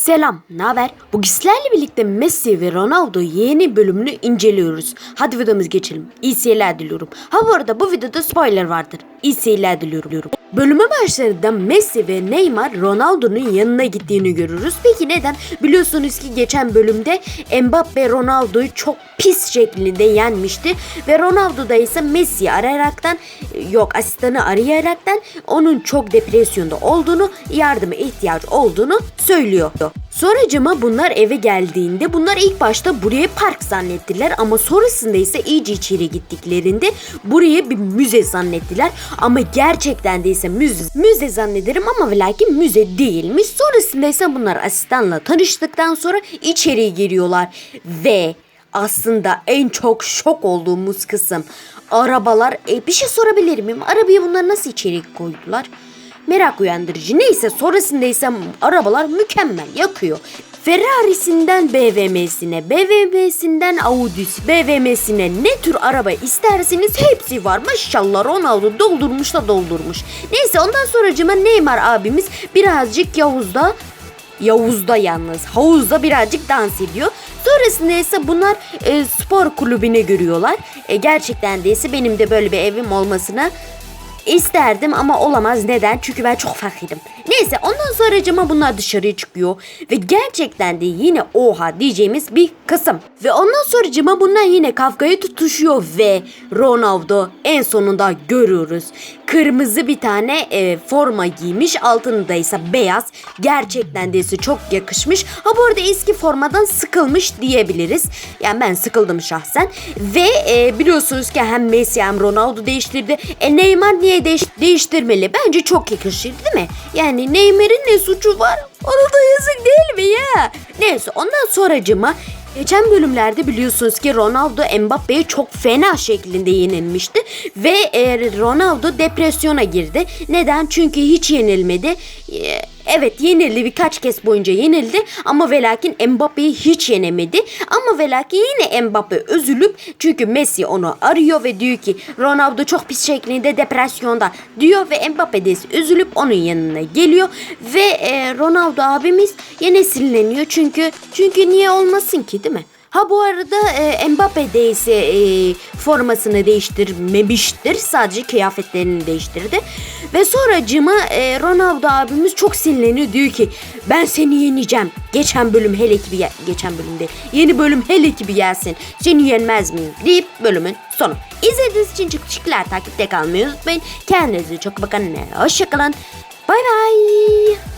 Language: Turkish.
Selam, ne haber? Bugün sizlerle birlikte Messi ve Ronaldo yeni bölümünü inceliyoruz. Hadi videomuza geçelim. İyi seyirler diliyorum. Ha bu arada bu videoda spoiler vardır. İyi seyirler diliyorum. Bölüme başlarında Messi ve Neymar Ronaldo'nun yanına gittiğini görürüz. Peki neden? Biliyorsunuz ki geçen bölümde Mbappe Ronaldo'yu çok pis şeklinde yenmişti. Ve Ronaldo da ise Messi'yi arayaraktan yok asistanı arayaraktan onun çok depresyonda olduğunu yardıma ihtiyaç olduğunu söylüyor. Sonracıma bunlar eve geldiğinde bunlar ilk başta buraya park zannettiler ama sonrasında ise iyice içeri gittiklerinde buraya bir müze zannettiler ama gerçekten de ise müze, müze zannederim ama ve lakin müze değilmiş. Sonrasında ise bunlar asistanla tanıştıktan sonra içeri giriyorlar ve aslında en çok şok olduğumuz kısım arabalar. E, bir şey sorabilir miyim? Arabayı bunlar nasıl içeri koydular? Merak uyandırıcı. Neyse sonrasında ise arabalar mükemmel yakıyor. Ferrari'sinden BMW'sine, BMW'sinden Audi'si, BMW'sine ne tür araba isterseniz hepsi var. Maşallah Ronaldo doldurmuş da doldurmuş. Neyse ondan sonracıma Neymar abimiz birazcık Yavuz'da Yavuz'da yalnız. Havuzda birazcık dans ediyor. Sonrasında ise bunlar e, spor kulübüne görüyorlar. E, gerçekten de ise benim de böyle bir evim olmasına isterdim ama olamaz. Neden? Çünkü ben çok fakirim. Neyse ondan sonracıma bunlar dışarıya çıkıyor. Ve gerçekten de yine oha diyeceğimiz bir kısım. Ve ondan sonracıma bunlar yine kavgaya tutuşuyor ve Ronaldo en sonunda görüyoruz. Kırmızı bir tane e, forma giymiş altında ise beyaz. Gerçekten de çok yakışmış. Ha bu arada eski formadan sıkılmış diyebiliriz. Yani ben sıkıldım şahsen. Ve e, biliyorsunuz ki hem Messi hem Ronaldo değiştirdi. E Neymar niye değiş değiştirmeli? Bence çok yakışır değil mi? Yani Neymar'ın ne suçu var? Ona da yazık değil mi ya? Neyse ondan sonracıma Geçen bölümlerde biliyorsunuz ki Ronaldo Mbappe'ye çok fena şeklinde yenilmişti ve Ronaldo depresyona girdi. Neden? Çünkü hiç yenilmedi. E, evet yenildi. Birkaç kez boyunca yenildi. Ama velakin Mbappe'yi hiç yenemedi. Ama velakin yine Mbappe üzülüp çünkü Messi onu arıyor ve diyor ki Ronaldo çok pis şeklinde depresyonda. diyor ve Mbappe de üzülüp onun yanına geliyor. Ve e, Ronaldo abimiz yine sinirleniyor. Çünkü çünkü niye olmasın ki değil mi? Ha bu arada e, Mbappe de ise e, formasını değiştirmemiştir. Sadece kıyafetlerini değiştirdi. Ve sonracıma e, Ronaldo abimiz çok sinirleniyor. Diyor ki ben seni yeneceğim. Geçen bölüm hele ki bir geçen bölümde yeni bölüm hele ki bir gelsin. Seni yenmez miyim? deyip bölümün sonu. İzlediğiniz için çok teşekkürler. Takipte kalmayı unutmayın. Kendinize çok bakın. Hoşçakalın. Bay bay.